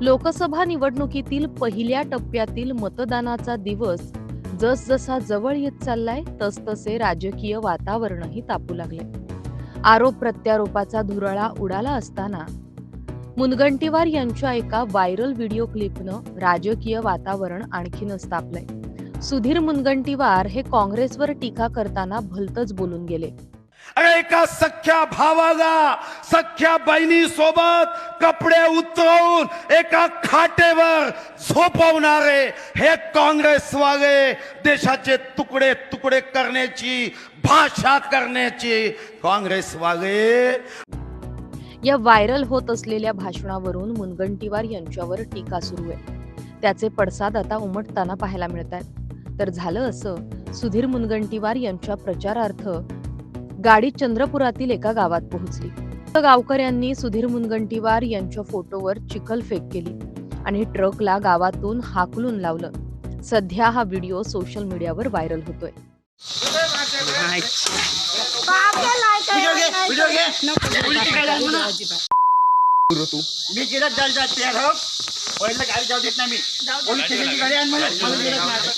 लोकसभा निवडणुकीतील पहिल्या टप्प्यातील मतदानाचा दिवस जसजसा जवळ येत चाललाय तसतसे राजकीय वातावरणही तापू लागले आरोप प्रत्यारोपाचा धुरळा उडाला असताना मुनगंटीवार यांच्या एका व्हायरल व्हिडिओ क्लिपनं राजकीय वातावरण आणखीनच तापलंय. सुधीर मुनगंटीवार हे काँग्रेसवर टीका करताना भलतच बोलून गेले. अरे एका सख्या भावाला सख्या बहिणी सोबत कपडे उतरवून एका खाटेवर झोपवणारे हे काँग्रेसवाले देशाचे तुकडे तुकडे करण्याची भाषा करण्याची काँग्रेसवाले. या व्हायरल होत असलेल्या भाषणावरून मुनगंटीवार यांच्यावर टीका सुरू आहे. त्याचे पडसाद आता उमटताना पाहायला मिळत आहेत तर झालं असं सुधीर मुनगंटीवार यांच्या प्रचारार्थ गाडी चंद्रपुरातील एका गावात पोहोचली. तर गावकऱ्यांनी सुधीर मुनगंटीवार यांच्या फोटोवर चिखलफेक केली आणि ट्रकला गावातून हाकलून लावलं. सध्या हा व्हिडिओ सोशल मीडियावर व्हायरल होतोय. मी गिरत जायला जाते हो. पहिलं गाडी जाऊ देत नाही मी. पोलीस स्टेशनची गाडी आण मला मला गिरत मारतो.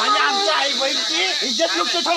आणि आमच्या आई बहिणीची इज्जत लुटतो तो